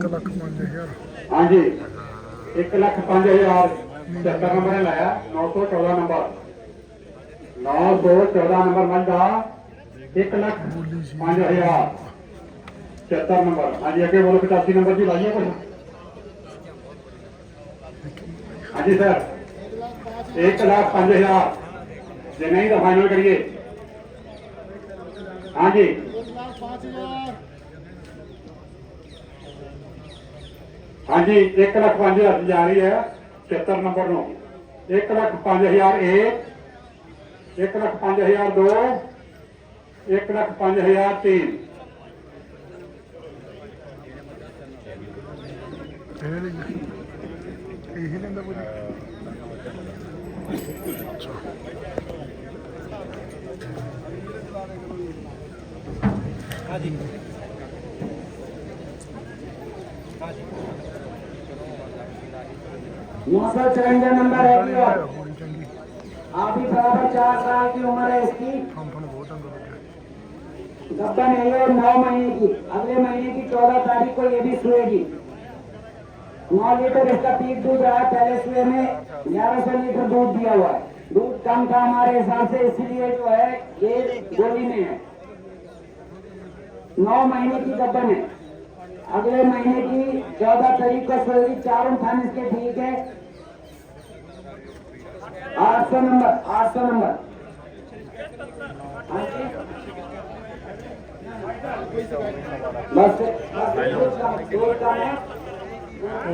1 ਲੱਖ 5000 ਹਾਂਜੀ 1 ਲੱਖ 5000 77 ਨੰਬਰ ਨੇ ਲਾਇਆ 914 ਨੰਬਰ 914 ਨੰਬਰ ਮੰਦਾ 1 ਲੱਖ 5000 77 ਨੰਬਰ ਹਾਂਜੀ ਅੱਗੇ ਬੋਲੋ 85 ਨੰਬਰ ਜੀ ਲਾਈਏ ਕੁਝ ਹਾਂਜੀ ਸਰ 1 ਲੱਖ 5000 ਜੇ ਨਹੀਂ ਤਾਂ ਫਾਈਨਲ ਕਰੀਏ ਹਾਂਜੀ ਹਾਂਜੀ 1 ਲੱਖ 5000 हाँ जी एक लख पाँच हज़ार जारी है छिहत्तर नंबर न एक लख हज़ार एक एक लख हज़ार दो एक लख हज़ार तीन नंबर है अभी बराबर चार साल की उम्र है इसकी। गब्बन है ये नौ महीने की। अगले महीने की चौदह तारीख को ये भी सुएगी। नौ लीटर इसका पीक दूध रहा पहले सुए में। ग्यारह सौ लीटर दूध दिया हुआ है। दूध कम था हमारे हिसाब से इसलिए जो है ये गोली में है। नौ महीने की गब्बन है। अगले महीने की चौदह तारीख को सवेरी चारों थाने के ठीक है। आठ सौ नंबर आठ सौ नंबर। हाँ बस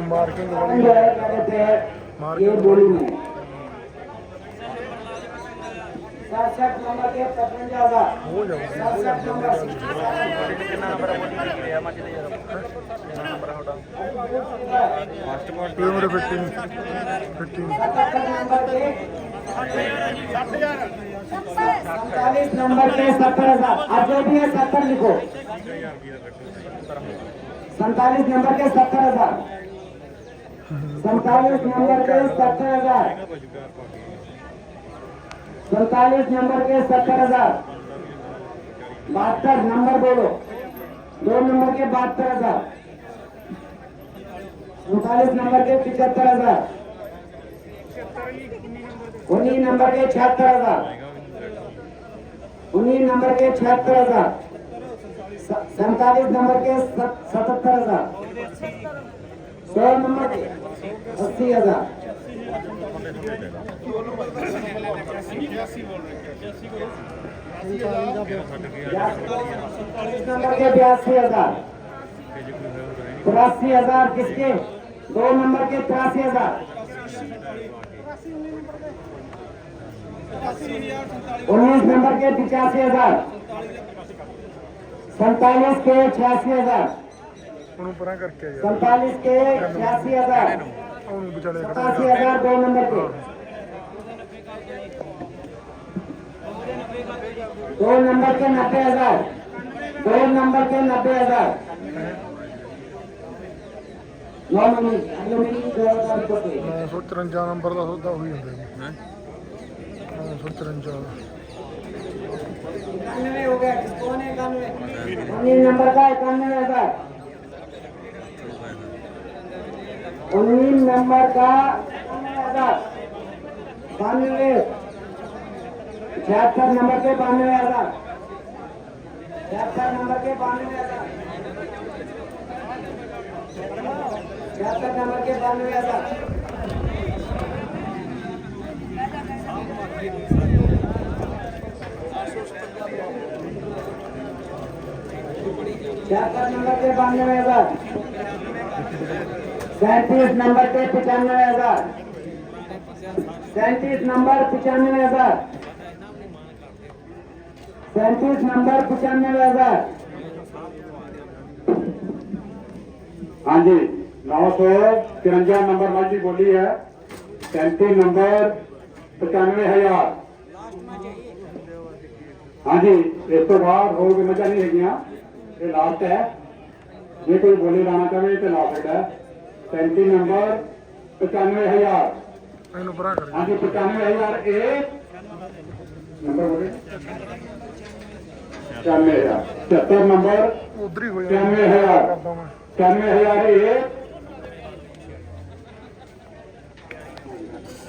मार्किंग ये बोली में। सात नंबर के सत्तालीस नंबर के सत्तर हज़ार आप जो भी है सत्तर लिखो सैतालीस नंबर के सत्तर हज़ार सैतालीस नंबर के सत्तर हज़ार। सैतालीस नंबर के सत्तर हज़ार। बहत्तर नंबर बोलो। दो नंबर के बहत्तर हज़ार। उनतालीस नंबर के पिछहत्तर हज़ार। उन्नीस नंबर के छिहत्तर हज़ार। उन्नीस नंबर के छिहत्तर हज़ार। सैतालीस नंबर के सतहत्तर हज़ार। सौ नंबर के अस्सी हज़ार। तिरासी हज़ार किसके? दो नंबर के तिरासी हज़ार। उन्नीस नंबर के पिचासी हज़ार। सैतालीस के छियासी हज़ार। सैतालीस के छियासी हज़ार। ਉਹਨੂੰ ਵਿਚਾਲੇ ਖੜਾ सतासी हजार दो नंबर के दो नंबर के नब्बे हजार दो नंबर के नब्बे हजार नौ मिनट अगले मिनट दो हजार रुपये 953 ਨੰਬਰ ਦਾ ਸੌਦਾ ਹੋਈ ਜਾਂਦਾ ਜੀ 953 इक्यानवे हो गया कौन है इक्यानवे उन्नीस नंबर का इक्यानवे हजार उन्नीस नंबर का बानवे। छिहत्तर नंबर के बानवे हज़ार। छिहत्तर नंबर के बानवे हज़ार। छिहत्तर नंबर के बानवे हज़ार। छिहत्तर नंबर के बानवे हज़ार। सैंतीस नंबर के पचानवे हज़ार। सैंतीस नंबर पचानवे हज़ार। सैंतीस नंबर पचानवे हज़ार। हाँ जी, नौ सौ तिरंजा नंबर माझी बोली है। सैंतीस नंबर पचानवे हज़ार। हाँ जी इस तो बाद हो मज़ा नहीं है लास्ट है। जे कोई बोली लाना चाहे तो ला सकता है। पैंतीस नंबर पचानवे हज़ार। हाँ जी पचानवे हज़ार एक। नंबर पचानवे हज़ार। सत्तर नंबर पचानवे हज़ार। पचानवे हज़ार एक।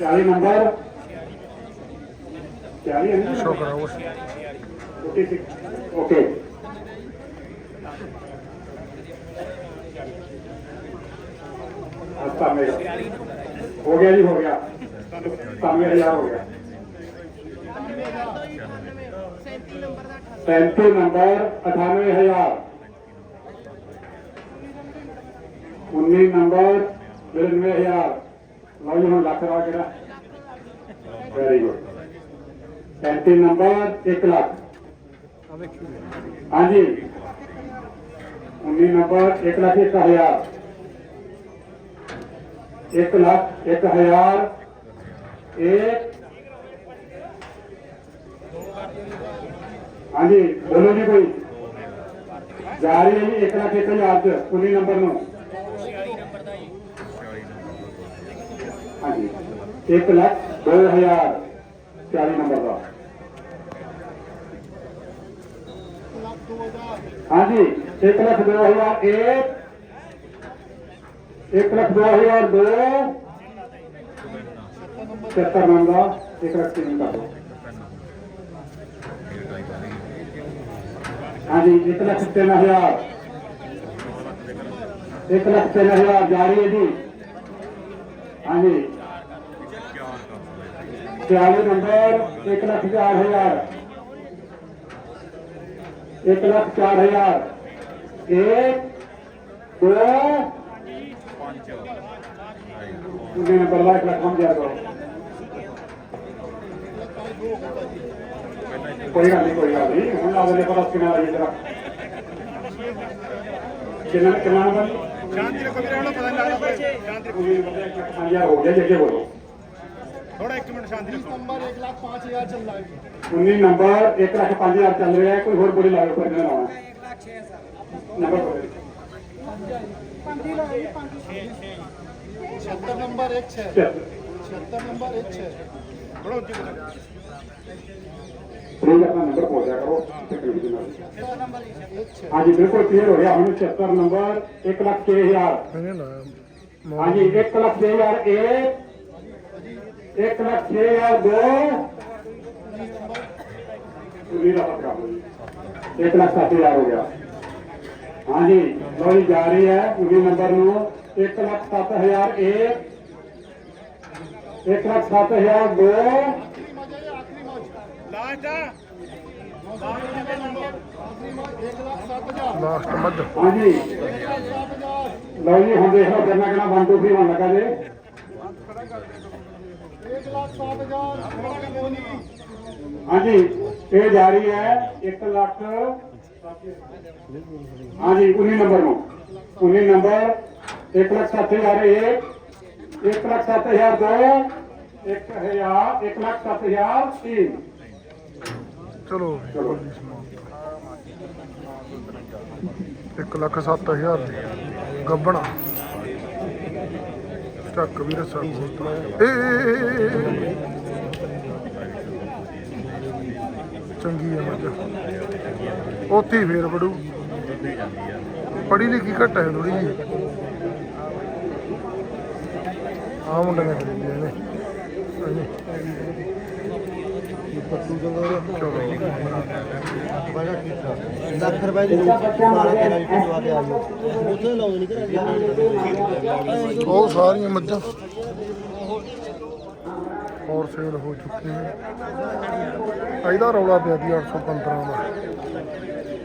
चालीस नंबर। चालीस ओके। अच्छा हो गया जी, हो गया। सतानवे हज़ार हो गया। सैंतीस नंबर, अठानवे हज़ार। उन्नीस नंबर निन्यानवे हज़ार। लो हम लख रहा केड़ा वेरी गुड पैंतीस नंबर, एक लाख। हाँ जी। उन्नीस नंबर, एक लाख एक हज़ार। एक लाख एक हज़ार एक हाँ जी बोलो जी कोई जा रही है जी एक लाख एक हज़ार च उन्नीस नंबर नो हाँ जी एक लाख दो हज़ार चालीस नंबर का हाँ जी एक लाख दो हज़ार एक एक लाख दो हज़ार दो। सत्तर नंबर, एक लाख तीन का हाँ जी, एक लाख तीन हज़ार। एक लाख तीन हज़ार, जारी है जी। हाँ जी। चालीस नंबर, एक लाख चार हज़ार। एक लाख चार हज़ार। एक, दो उन्हें नंबर लाइक रकम दिया करो कोई गल नहीं कोई गल नहीं हम लाभ ले पर किना आई जरा किना किना नंबर शांति रखो मेरा वाला पता नहीं लग रहा शांति रखो हां यार हो गया जगह बोलो थोड़ा एक मिनट शांति रखो नंबर 1 लाख 5000 चल रहा है 19 नंबर 1 लाख 5000 चल रहा है कोई और बोली लागे पर नहीं आना नंबर छिहत्तर नंबर एक छः छिहत्तर नंबर नंबर पहुँचा करो। हाँ जी बिल्कुल क्लियर हो गया। हमने छिहत्तर नंबर एक लाख के हज़ार। हाँ जी एक लाख छह हज़ार एक। हज़ार दो। एक लाख सात हज़ार हो गया। ਹਾਂਜੀ ਲੋਹੀ ਜਾ ਰਹੀ ਹੈ ਪੂਰੀ ਨੰਬਰ ਨੂੰ। 1 ਲੱਖ 7000 1 1 ਲੱਖ 7000 2 ਲਾਸਟ ਲਾਸਟ ਮੱਝ ਹਾਂਜੀ। ਲਓ ਜੀ ਹੁਣ ਦੇਖ ਲਓ ਕਿੰਨਾ ਕਿੰਨਾ 1 2 3 ਹੋਣ ਲੱਗਾ ਜੀ। 1 ਲੱਖ 7000 ਹਾਂਜੀ ਇਹ ਜਾ ਰਹੀ ਹੈ 1 ਲੱਖ हाँ जी उन्नीस नंबर में उन्नीस नंबर एक लाख सात हजार एक एक लाख सात हजार दो एक हजार एक लाख सात हजार तीन ਚਲੋ ਇੱਕ ਲੱਖ ਸੱਤ ਹਜ਼ਾਰ ਦੀ ਗੱਬਣਾ ਚੱਕ ਵੀ ਰਸਾ ਖੋਲਤਾ ਏ ਏ, ਏ, ਏ, ਏ। ਚੰਗੀ ਆ ਮੱਝ ਉੱਥੇ ਹੀ ਫੇਰ ਵੜੂ ਪੜੀ ਲਿਖੀ ਘੱਟ ਹੈ ਥੋੜੀ ਜੀ ਆ ਮੁੰਡੇ ਨੇ ਖਰੀਦੀ ਇਹਨੇ। ਲੱਖ ਰੁਪਏ ਦੀ ਸਾਰਾ ਤੇਰਾ ਵੀ ਪਵਾ ਕੇ ਆ ਜਾਓ ਉੱਥੇ ਲਾਉਂਦੇ ਨਹੀਂ ਕਰਾਂਗੇ ਉਹ ਸਾਰੀਆਂ ਮੱਝਾਂ। ਹੋਰ ਸੇਲ ਹੋ ਚੁੱਕੀਆਂ ਇਹਦਾ ਰੌਲਾ ਪਿਆ ਦੀ 815 ਦਾ।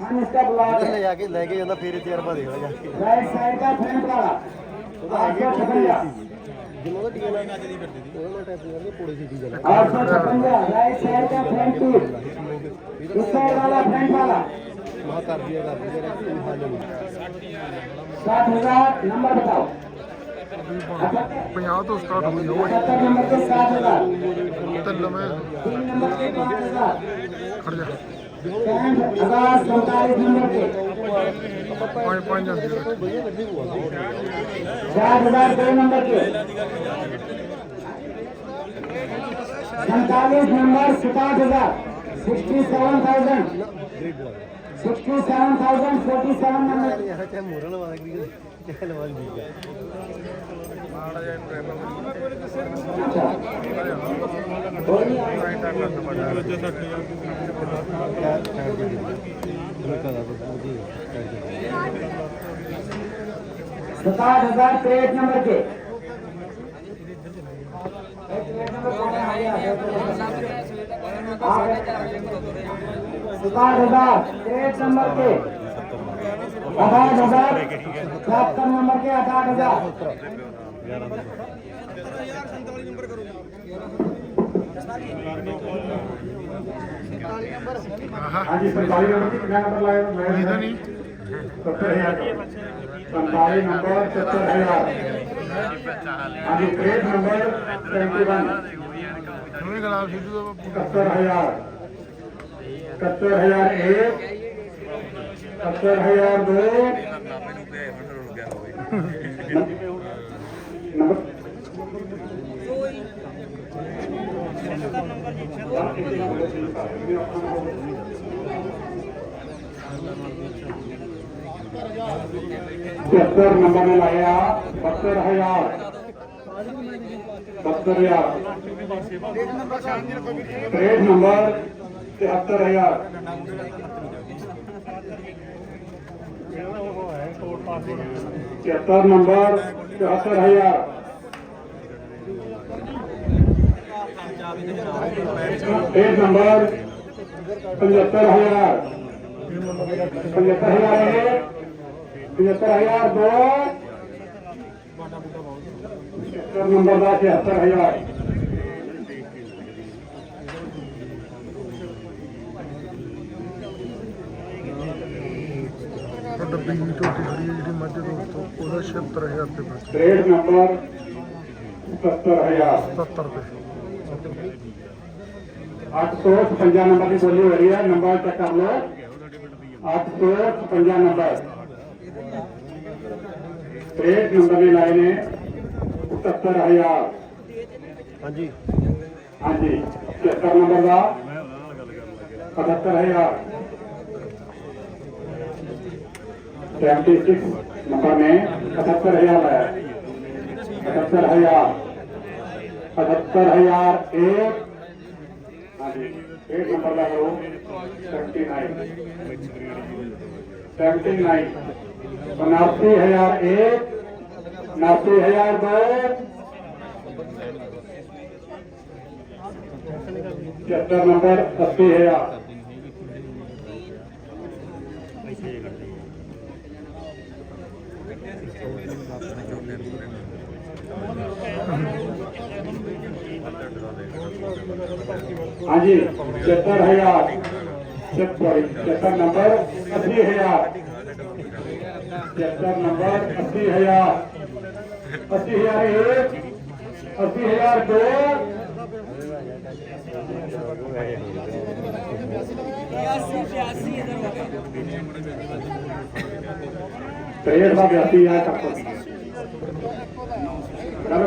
हम इसका ब्लॉक है ਜਾ ਕੇ ਲੈ ਕੇ ਜਾਂਦਾ ਫੇਰ ਤਜਰਬਾ ਦੇਖ ਲੈ ਜਾ ਕੇ राइट साइड का फ्रंट वाला आठ सौ छप्पन ਜਿੰਨਾ ਦਾ ਡੀਐਲ ਅੱਜ ਦੀ ਫਿਰਦੀ ਸੀ ਉਹਨਾਂ ਨਾਲ ਟੈਪ ਕਰਕੇ ਪੋੜੇ ਸੀ ਡੀਜ਼ਲ आठ सौ छप्पन राइट साइड का फ्रंट टू इस साइड वाला फ्रंट वाला ਮਾ ਕਰ ਦਿਆ ਕਰ ਦਿਆ ਕੋਈ ਹੱਲ ਨਹੀਂ सात हजार नंबर बताओ 50 ਤੋਂ ਸਟਾਰਟ ਹੋਈ ਹੋਈ अठहत्तर नंबर के सात हजार ਤੇ ਲਵੇਂ तीन नंबर के पाँच हजार ਖੜ ਜਾ नंबर हज़ार सैतालीस नंबर सताठ हज़ार sixty seven thousand sixty seven thousand forty seven number सताईस हज़ार पेट नंबर के। सताईस हज़ार पेट नंबर के। अठाठ हज़ार सत्तर नंबर के अठाठ हज़ार। ਹਾਂਜੀ 47 ਨੰਬਰ ਦੀ ਕਿੰਨਾ ਨੰਬਰ ਲਾਇਆ ਮੈਂ ਇਹਦਾ ਨਹੀਂ 70000 47 ਨੰਬਰ 70000 ਹਾਂਜੀ 63 ਨੰਬਰ 71 ਉਹਨੇ ਗਲਾਬ ਸਿੱਧੂ ਦਾ ਬਾਪੂ 71000 71000 ਇੱਕ 71000 ਨੰਬਰ सत्तर नंबर में लाया बहत्तर हज़ार बहत्तर हज़ार ट्रेड नंबर, तिहत्तर हज़ार तिहत्तर नंबर, तिहत्तर हज़ार ਇਹ ਨੰਬਰ 75000 75000 ਹੈ 75002 ਨੰਬਰ ਦਾ 76000 ਡੱਬੀ ਦੀ। ਟੋਟੀ ਖੜੀ ਹੈ ਜਿਹੜੀ ਮੱਝ ਦੋਸਤੋ ਉਹਦਾ 76000 ਰੁਪਏ ਬਸ 63 ਨੰਬਰ 77000 70 ਰੁਪਏ ਅੱਠ ਸੌ ਛਪੰਜਾ ਨੰਬਰ ਦੀ ਬੋਲੀ ਹੋ ਰਹੀ ਹੈ ਨੰਬਰ ਚੈੱਕ ਕਰ ਲਓ ਅੱਠ ਸੌ ਛਪੰਜਾ ਨੰਬਰ ਟ੍ਰੇਡ ਨੰਬਰ ਨੇ ਲਾਏ ਨੇ 77000 ਹਾਂਜੀ ਹਾਂਜੀ 73 ਨੰਬਰ ਦਾ 75000 76 नंबर में पचहत्तर हजार है पचहत्तर हजार पचहत्तर हज़ार हाँ एक नंबर का करो। Seventy nine. Seventy nine. उनासी हज़ार एक उनासी हज़ार दो। पचहत्तर नंबर, अस्सी हज़ार। हाँ जी इकहत्तर हज़ार यार सॉरी नंबर अस्सी हज़ार। यार नंबर अस्सी हज़ार। अस्सी हज़ार एक अस्सी हज़ार दो। त्रेहठ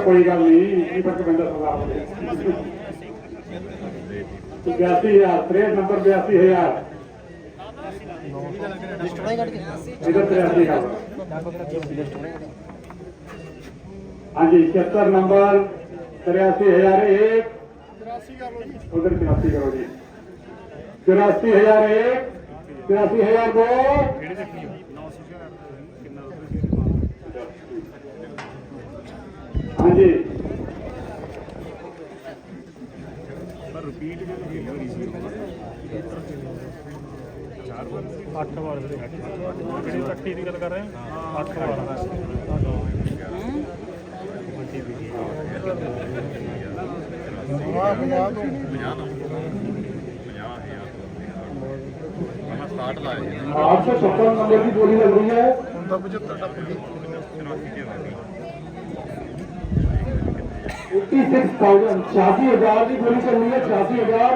कोई गल नहीं तो बंदा सलाह तो बयासी हज़ार तिरसठ नंबर बयासी हज़ार। इधर तिरासी हज़ार हाँ जी, इकहत्तर नंबर, तिरासी हज़ार एक। उधर तिरासी करो जी। तिरासी हज़ार एक, तिरासी हज़ार दो। हाँ जी। ਸਪੀਡ ਜਿਹੜੀ ਹਿੱਟ ਹੋਈ ਸੀ ਚਾਰ ਵਾਰ ਸੀ? ਅੱਠ ਵਾਰ ਦੇ ਜਿਹੜੀ ਪੱਟੀ ਦੀ ਗੱਲ ਕਰ ਰਹੇ ਹਾਂ? ਅੱਠ ਵਾਰ। ਦਾ ਪੱਟੀ ਵੀ ਵਾਹ ਵਾਹ ਤੋਂ। 50 ਨਾ 50000 ਮੈਂ ਸਟਾਰਟ ਲਾਇਆ 856 ਨੰਬਰ ਦੀ ਗੋਲੀ ਲੱਗ ਰਹੀ ਹੈ। ਹੁਣ ਤਾਂ 75 ਟੱਪ ਗਈ 84 ਦੇ एट्टी सिक्स थाउज़ेंड छियासी हज़ार की बोली चल रही है, छियासी हज़ार।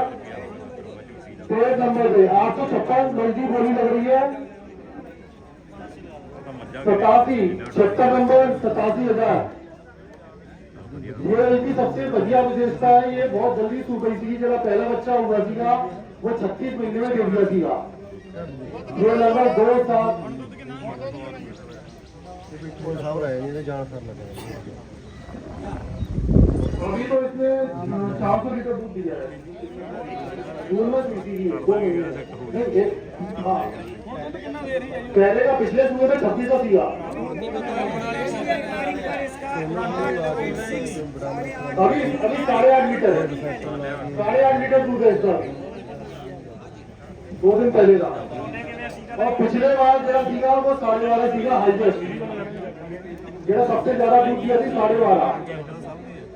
तेरह नंबर पे, आठ सौ छप्पन मल्टी बोली लग रही है। सतासी, छिहत्तर नंबर, सतासी हज़ार। ये इनकी सबसे बढ़िया विशेषता है ये बहुत जल्दी सू गई थी, जरा पहला बच्चा हुआ सीगा वो छत्तीस महीने में गिर गया सीगा ये लगभग दो साल कोई साहब कर लगे। अभी तो इसमें चार सौ लीटर दूध दिया है। जून में पीती थी दो महीने हाँ। पहले का पिछले सुबह में छब्बीस का सीगा अभी अभी साढ़े आठ लीटर है। साढ़े आठ लीटर दूध है इसका। दो दिन पहले का। और पिछले बार जरा सीगा वो साढ़े बारह सीगा हाईटेस्ट जेड़ा सबसे ज़्यादा दूध दिया थी साढ़े बारह।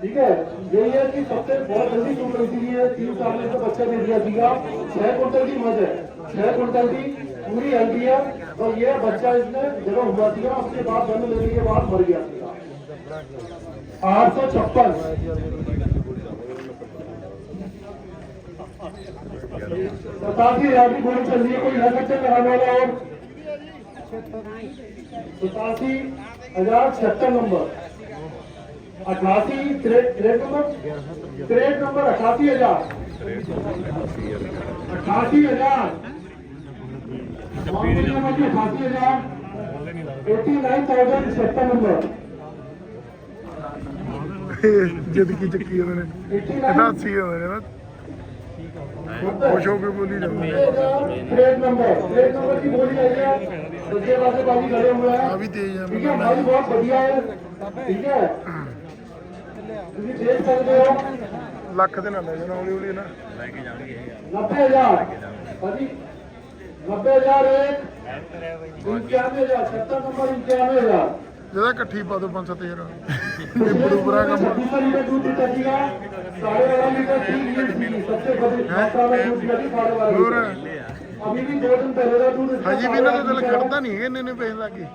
ठीक है? यही है कि सबसे बहुत जल्दी दूध रही थी तीन साल में तो बच्चा दे दिया सीगा छह कुंटल की मज है। छह कुंटल की पूरी हल्दी है। और ये बच्चा इसने जगह हुआ सीगा उसके बाद जन्म लेने के बाद मर गया आठ सौ छप्पन। सतासी हज़ार की गोली चल रही है, कोई है बच्चे कराने वाला और? सतासी हज़ार छिहत्तर नंबर। अठासी क्रेट नंबर क्रेट नंबर अठासी हजार अठासी हजार अठासी हजार एटी नाइन थाउजेंड छिहत्तर नंबर ਜਿੱਦ ਕੀ ਚੱਕੀ ਉਹਨਾਂ ਨੇ एटी ਇਹਦਾ ਸੀ ਉਹਨਾਂ ਨੇ ਨਾ ਖੁਸ਼ ਹੋ ਕੇ ਬੋਲੀ ਜਾਂਦੇ ਨੇ क्रेट नंबर क्रेट नंबर की बोली आई है दूसरे पासे बाजी खड़े हुए ਆ हैं ਵੀ ਤੇਜ਼ ਆ ठीक है भाई बहुत बढ़िया है ठीक है ਲੱਖ ਦੇ ਨਾਲ ਲੈ ਹੌਲੀ ਹੌਲੀ ਨਾ। ਲੈ ਕੇ ਜਾਵਾਂਗੇ 90000 ਭਾਜੀ 90000 ਇੱਕ। 95000 70 ਨੰਬਰ 95000 ਜਿਹੜਾ ਇਕੱਠੀ ਪਾ ਦੋ 5-7000 ਇਹ ਬਰੂਬਰਾ ਕੰਮ ਹਜੇ ਵੀ ਇਹਨਾਂ ਦੇ ਦਿਲ ਖੜਦਾ ਨਹੀਂ ਇਹਨੇ ਨੇ ਪੈਸੇ ਲੱਗੇ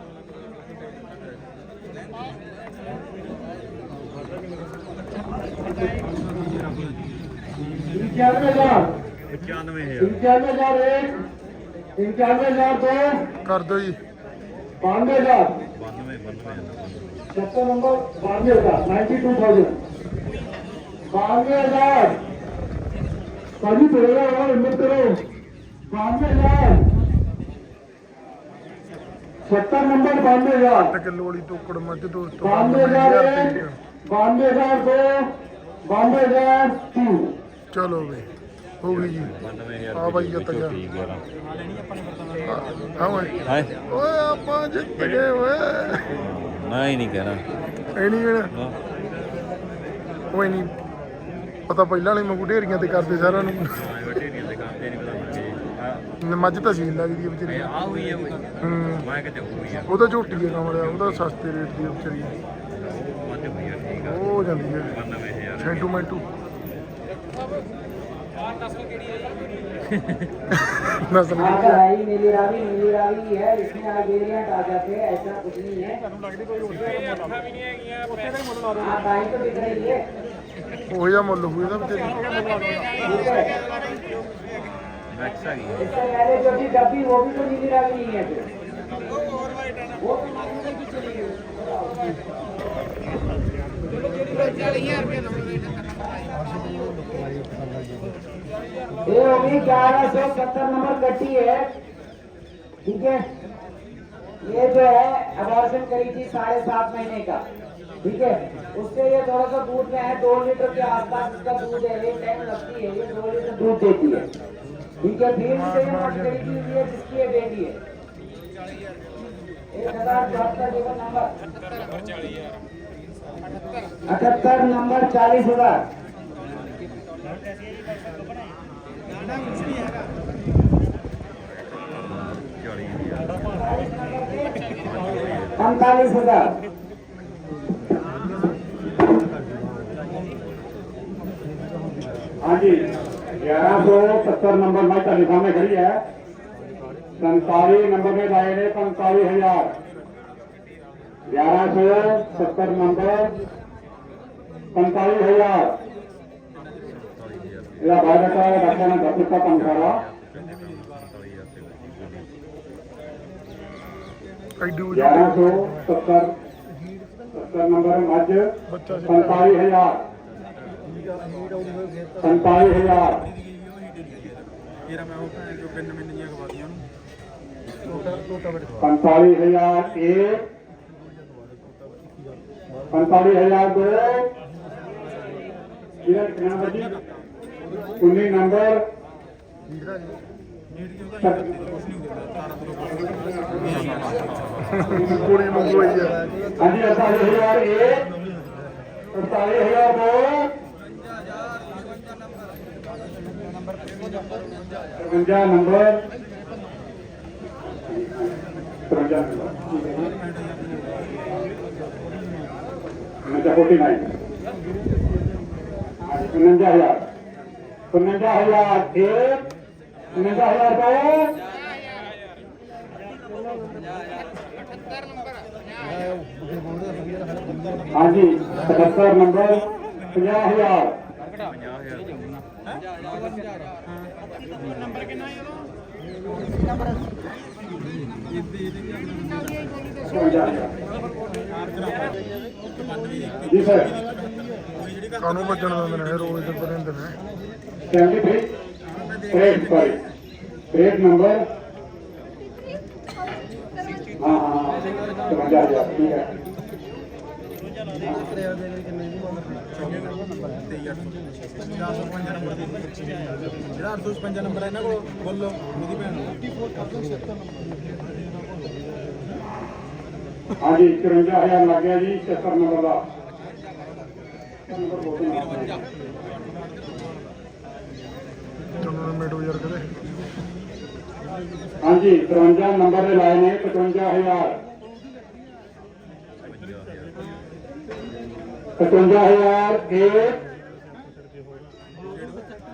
ਕਰ ਦੋ ਜੀ। 92000 ਨੰਬਰ 92000 ਨੰਬਰ 92000 ਕਿਲੋ ਵਾਲੀ ਟੋਕੜ ਮੱਝ ਦੋਸਤੋ 92000 ਚਲੋ ਵੇ ਹੋ ਗਈ ਜੀ। ਆ ਬਾਈ ਜਿੱਤ ਗਿਆ ਹਾਂ ਓਏ ਓਏ ਆਪਾਂ ਜਿੱਤ ਗਏ ਓਏ ਨਾ ਹੀ ਨਹੀਂ ਕਹਿਣਾ। ਇਹ ਨਹੀਂ ਕਹਿਣਾ। ਓਏ ਨਹੀਂ। ਪਤਾ ਪਹਿਲਾਂ ਵਾਲੇ ਮੰਗੂ ਢੇਰੀਆਂ ਤੇ ਕਰਦੇ ਸਾਰਿਆਂ ਨੂੰ। ਢੇਰੀਆਂ ਦੇ ਕੰਮ ਤੇ ਨਹੀਂ ਪਤਾ ਲੱਗੇ ਮੱਝ ਤਾਂ ਸੀਲ ਲੱਗਦੀ ਹੈ। ਵਿਚਾਰੀ ਆ ਹੋਈ ਹੈ ਕੋਈ ਹੂੰ ਮੈਂ ਕਿਤੇ ਹੋਈ ਆ ਉਹਦਾ ਝੋਟੀ ਹੈ ਕਮਲਿਆ ਉਹਦਾ ਸਸਤੇ ਰੇਟ ਦੀ ਹੈ ਵਿਚਾਰੀ। ਹੋ ਜਾਂਦੀ ਹੈ 92000 ਸੈਂਟੂ ਮੈਂਟੂ ਨਸਲ हाँ तो है ही नीली रावी नीली रावी ही है इसमें आप वेरियंट आ जाते हैं ऐसा कुछ नहीं है हाँ गाय तो बिक रही है ਉਹ ਜਿਹਾ ਮੁੱਲ ਹੋਊ ਇਹਦਾ ਵਿਚਾਰੀ ठीक है ਮੈਕਸ ਆ ਗਈ इससे पहले जो थी डब्बी वो भी तो नीली रावी नहीं है फिर वो तो मांगने की चली गई ये होगी ग्यारह सौ सत्तर नंबर कट्टी है, ठीक है? ये जो है अबॉर्शन करी थी साढ़े सात महीने का, ठीक है? उससे ये थोड़ा सा दूध में है, दो लीटर के आसपास इसका दूध है एक टाइम लगती है, ये दो लीटर दूध देती है, ठीक है? फिर से ये करी थी, ये जिसकी ये बेटी है। एक हज़ार चौहत्तर नंबर। अठहत्तर नंबर चालीस हज़ार। पैंतालीस हज़ार। हाँ जी, ग्यारह सौ सत्तर नंबर में तनिखा में खड़ी है। संताली नंबर में लाए गए पैंतालीस हज़ार। ग्यारह सौ सत्तर नंबर 45000 ਇਹਦਾ ਬਾਇਓਡਾਟਾ ਹੈ ਡਾਕਟਰ ਨੇ ਦੱਸ ਦਿੱਤਾ ਪੰਖਾਰਾ ਐਡੀ 1170 70 ਨੰਬਰ ਮੱਝ 45000 45000 ਇਹਰਾ ਮੈਂ ਉਹ ਭੈਣ ਜੋ ਬਿੰਨ 19 ਨੰਬਰ ਕੁੜੀ ਨੂੰ ਕੋਈ ਆ ਹਾਂਜੀ 48000 ਇੱਕ 48000 ਦੋ 53 ਨੰਬਰ 53 ਨੰਬਰ उनजा हज़ार उनजा हज़ार एक उनजा हज़ार दो हाँ जी पचहत्तर नंबर पंजा हज़ार जी सर ਕਾਨੂੰ ਵੱਜਣ ਦਿੰਦੇ ਨੇ? ਰੋਜ਼ ਦੇ ਬਰਿੰਦੇ ਨੇ। 73 ਕ੍ਰੇਡ ਸੌਰੀ ਕ੍ਰੇਡ ਨੰਬਰ? ਹਾਂ ਹਾਂ। 55000 ਠੀਕ ਹੈ। ਜਿਹੜਾ 855 ਨੰਬਰ ਹੈ ਇਹਨਾਂ ਕੋਲ ਬੋਲੋ ਉਹਦੀ ਭੈਣ ਨੂੰ ਹਾਂਜੀ 54000 ਲੱਗ ਗਿਆ ਜੀ 76 ਨੰਬਰ ਦਾ ਨੰਬਰ ਬੋਲ ਦਿਓ। ਚਲੋ ਮੇਟੋ ਯਾਰ ਕਦੇ ਹਾਂਜੀ 53 ਨੰਬਰ ਦੇ ਲਾਏ ਨੇ 55000 55000 ਇੱਕ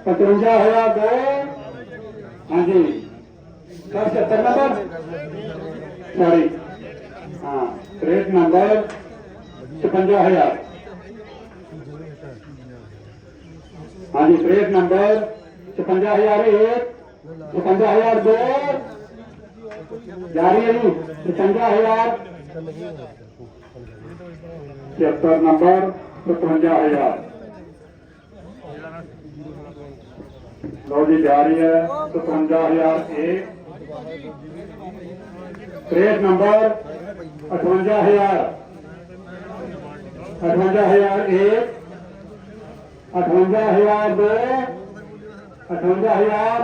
55000 ਦੋ ਹਾਂਜੀ। Sir 70 number? ਸੌਰੀ ਹਾਂ ਰੇਟ ਨੰਬਰ 56000 ਹਾਂਜੀ ਪ੍ਰੇਟ ਨੰਬਰ 56001 56002 ਜਾਰੀ ਹੈ ਜੀ 56000 76 ਨੰਬਰ 55000 ਲੋ ਜੀ, ਜਾ ਰਹੀ ਹੈ 55001 ਪ੍ਰੇਟ ਨੰਬਰ 58000 58001 अठवंजा हज़ार दो। अठवंजा हज़ार।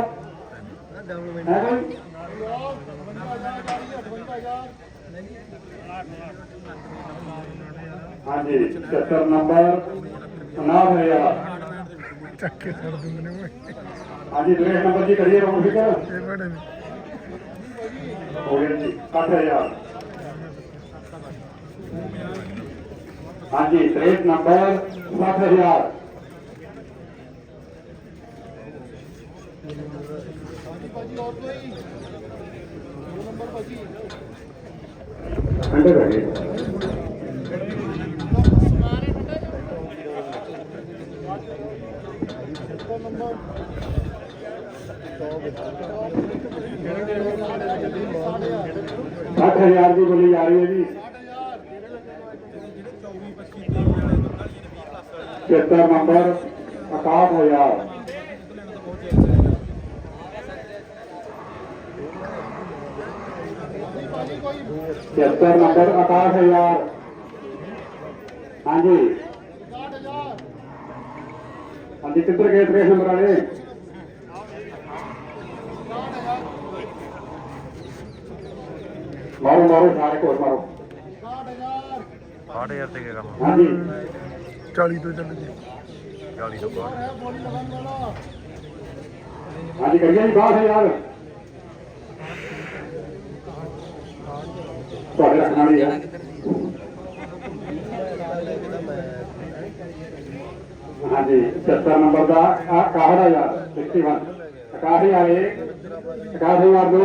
हाँ जी चक्कर नंबर। अनाब हज़ार चक्के सर दूंगने में हाँ जी रेट नंबर जी करिए रोड फिकर हो ओके जी काट है यार हाँ जी रेट नंबर काट है यार ਠੰਡਾ ਰਹੇ ਸੱਠ ਹਜ਼ਾਰ ਦੀ ਬੋਲੀ ਜਾ ਰਹੀ ਹੈ ਜੀ। ਜਿਹੜੇ 24 25 23 ਵਾਲੇ ਨੰਬਰ ਜੀ 20 ਪਲੱਸ ਵਾਲੇ 70 ਨੰਬਰ 61000 76 ਨੰਬਰ 61000 ਹਾਂਜੀ। ਹਾਂਜੀ ਕਿੱਧਰ ਗਏ ਟ੍ਰੇਸ ਨੰਬਰ ਵਾਲੇ? ਮਾਰੋ ਮਾਰੋ ਸਾਰੇ ਕੋਲ ਮਾਰੋ। 6000 ਤੇ ਕੀ ਕੰਮ ਹਾਂਜੀ। 40 ਤੋਂ ਚੱਲ ਜੀ 40 ਤੋਂ ਬਾਅਦ। ਹਾਂਜੀ ਕਰੀਏ ਜੀ 62000 ਤੁਹਾਡੇ ਰੱਖਣ ਵਾਲੀ ਹੈ ਹਾਂਜੀ 70 ਨੰਬਰ ਦਾ ਆ 61000 61 61000 ਇੱਕ 61000 ਦੋ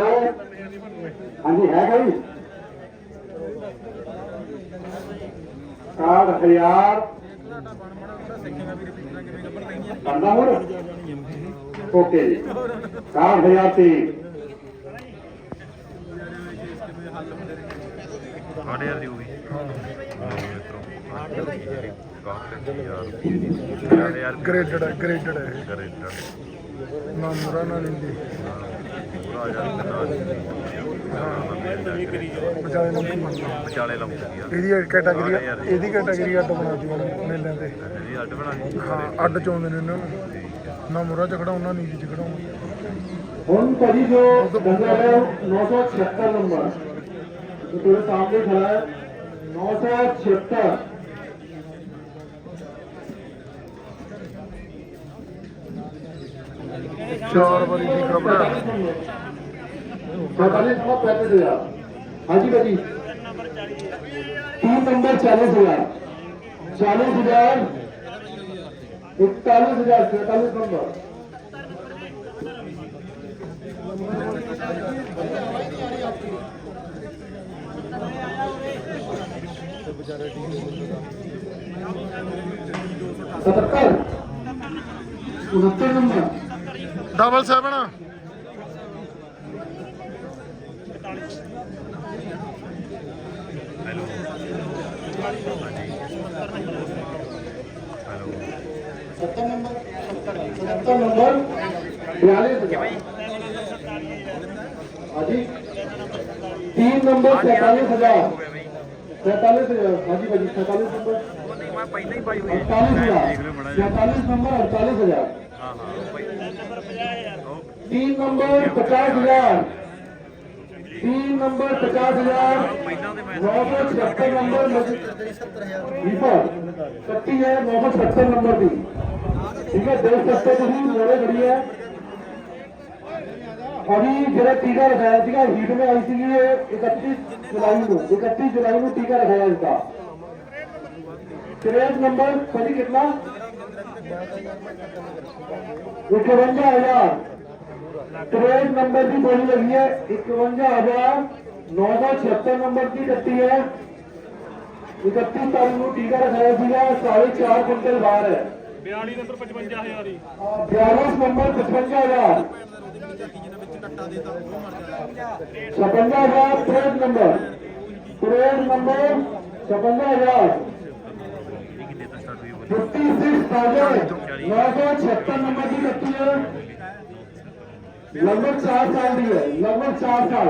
ਹਾਂਜੀ ਹੈ ਕੋਈ 61000 ਤੁਹਾਡਾ ਬਣ ਬਣਾ ਥੋੜਾ ਸਿੱਖੇਗਾ ਵੀ ਰਿਪੀਟਰਾਂ ਕਿਵੇਂ ਸਾਡੇ ਯਾਰ ਦੀ ਹੋਈ ਹਾਂ ਮਿੱਤਰੋ ਕਾਹਦੇ ਯਾਰ ਸਾਡੇ ਯਾਰ ਗ੍ਰੇਡਡ ਹੈ ਗ੍ਰੇਡਡ ਹੈ। ਕਰੇ ਨਾ ਮੁਰਾ ਨਾ ਲਿੰਦੀ। ਪੂਰਾ ਯਾਰ ਕਿੰਨਾ ਵਿਚਾਲੇ ਨੂੰ ਕੀ ਵਿਚਾਲੇ ਲਾਉਂਦੀ ਆ ਇਹਦੀ ਕੈਟਾਗਰੀ ਇਹਦੀ ਕੈਟਾਗਰੀ ਅੱਡ ਬਣਾਤੀ ਮੇਲਿਆਂ ਤੇ। ਜੀ ਅੱਡ ਹਾਂ ਅੱਡ ਚਾਉਂਦੇ ਨੇ ਇਹਨਾਂ ਨੂੰ। ਨਾ ਮੁਰਾ ਚ ਖੜਾਉਣਾ ਨੀਲੀ ਚ ਖੜਾਉਣਾ ਹੁਣ ਭਾਜੀ ਜੋ ਡੰਗਰ ਹੈ ਉਹ 976 ਨੰਬਰ। जो थोड़े सामने खड़ा है नौ सौ छिहत्तर। पैंतालीस नंबर पैंतीस हज़ार हाँ जी भाजी। तीन नंबर चालीस हज़ार। चालीस हज़ार इकतालीस हज़ार सैतालीस number. Thank you. Double seven. Number तीन नंबर सैतालीस हज़ार। सैतालीस हाँ भाजी सैतालीस नंबर। अड़तालीस हज़ार सैतालीस नंबर, अड़तालीस हज़ार। तीन नंबर, पचास हज़ार। तीन नंबर, पचास हज़ार। नौ सौ छिहत्तर नंबर जी सर कट्टी है नौ सौ छिहत्तर नंबर की ठीक है, दो सत्तर मेरे बड़ी है। अभी जरा टीका रखाया ਸੀਗਾ हीट में आई थी ये इकतीस जुलाई को इकतीस जुलाई को टीका रखाया इसका क्रेज नंबर सभी कितना इक्यावंजा हजार क्रेज नंबर की बोली लगी है इक्यावंजा हजार नौ सौ छिहत्तर नंबर की कट्टी है इकतीस तारीख को टीका रखाया ਸੀਗਾ साढ़े चार कुंटल बाहर है 42 ਨੰਬਰ 55000 ਹੀ बयालीस नंबर पचपन हजार छपंजा हज़ार प्लेट नंबर। प्लेट नंबर छपंजा हज़ार। फिफ्टी सिक्स थाउज़ेंड नौ सौ छप्पन नंबर की कट्टी है। लगभग चार साल की है, लगभग चार साल।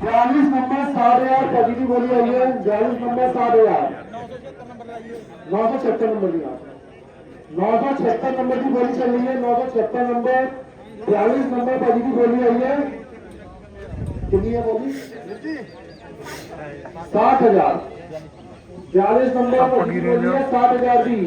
बयालीस नंबर, सात हज़ार, पॉजिटिव बोली आई है। बयालीस नंबर, सात हज़ार। नौ सौ छप्पन नंबर की आप नौ सौ छहत्तर नंबर की गोली चल रही है नौ सौ छिहत्तर नंबर बयालीस नंबर पर की गोली आई है। कितनी है गोली? साठ हज़ार। बयालीस नंबर पर की गोली है? साठ हज़ार की।